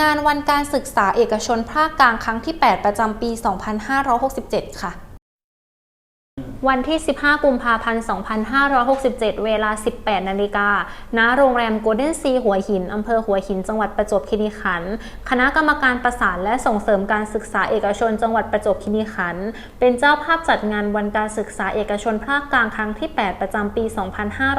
งานวันการศึกษาเอกชนภาคกลางครั้งที่ 8 ประจำปี 2567 ค่ะ วันที่ 15 กุมภาพันธ์ 2567 เวลา 18 นาฬิกา ณ โรงแรมโกลเด้นซีหัวหิน อำเภอหัวหิน จังหวัดประจวบคีรีขันธ์ คณะกรรมการประสานและส่งเสริมการศึกษาเอกชน จังหวัดประจวบคีรีขันธ์ เป็นเจ้าภาพจัดงานวันการศึกษาเอกชนภาคกลางครั้งที่ 8 ประจำปี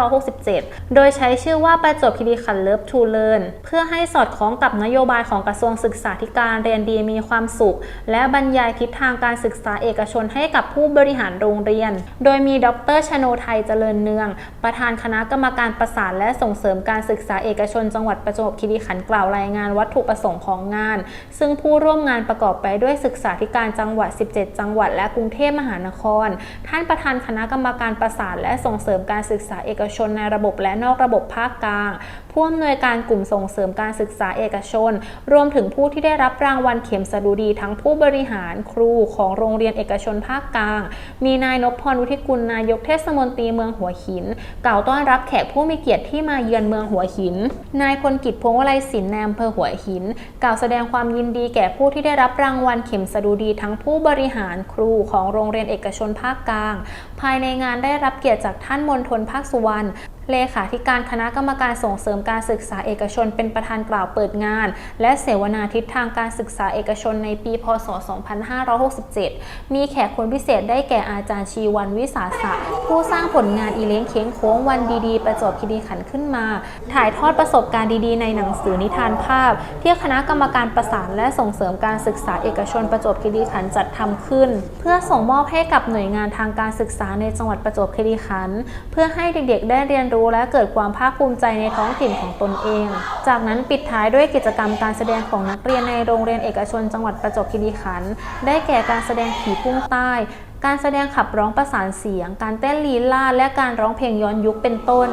2567 โดยใช้ชื่อว่าประจวบคีรีขันธ์ Love to Learn เพื่อให้สอดคล้องกับนโยบายของกระทรวงศึกษาธิการเรียนดีมีความสุข และบรรยายทิศทางการศึกษาเอกชนให้กับผู้บริหารโรงเรียนโดยมีดรชโนไทยเจริญเนือง ประธานคณะกรรมการประสานและส่งเสริมการศึกษาเอกชนจังหวัดประจวบคีรีขันธ์กล่าวรายงานวัตถุประสงค์ของงาน ซึ่งผู้ร่วมงานประกอบไปด้วยศึกษาธิการจังหวัด 17 จังหวัด และกรุงเทพมหานคร ท่านประธานคณะกรรมการประสานและส่งเสริมการศึกษาเอกชนในระบบและนอกระบบภาคกลาง ผู้อำนวยการกลุ่มส่งเสริมการศึกษาเอกชน รวมถึงผู้ที่ได้รับรางวัลเข็มสดุดีทั้งผู้บริหารครูของโรงเรียนเอกชนภาคกลาง มีนายนพพรวุฒิกุลนายกเทศมนตรีเมืองหัวหิน กล่าวต้อนรับแขกผู้มีเกียรติที่มาเยือนเมืองหัวหิน นายพลกิจพงวลัยศิลป์ในอำเภอหัวหิน กล่าวแสดงความยินดีแก่ผู้ที่ได้รับรางวัลเข็มสดุดีทั้งผู้บริหารครูของโรงเรียนเอกชนภาคกลาง ภายในงานได้รับเกียรติจากท่านมนทนภาคสุวรรณ เลขาธิการคณะกรรมการส่งเสริมการศึกษาเอกชนเป็นประธานกล่าวเปิดงาน และเสวนาทิศทางการศึกษาเอกชนในปี พศ 2567 มีแขกคนพิเศษได้แก่อาจารย์ชีวันวิสาสะผู้สร้างผลงานอีเลี้ยงเค้งโค้งวันดีๆ ประจวบคีรีขันขึ้นมา ถ่ายทอดประสบการณ์ดีๆ ในหนังสือนิทานภาพ ที่คณะกรรมการประสานและส่งเสริมการศึกษาเอกชนประจวบคีรีขันจัดทำขึ้น เพื่อส่งมอบให้กับหน่วยงานทางการศึกษาในจังหวัดประจวบคีรีขันเพื่อให้เด็กๆ ได้เรียนรู้และเกิดความภาคภูมิใจในท้องถิ่นของตนเอง จากนั้นปิดท้ายด้วยกิจกรรมการแสดงของนักเรียนในโรงเรียนเอกชนจังหวัดประจวบคีรีขันธ์ได้แก่การแสดงผีพุ่งใต้ การแสดงขับร้องประสานเสียง การเต้นลีลาและการร้องเพลงย้อนยุคเป็นต้น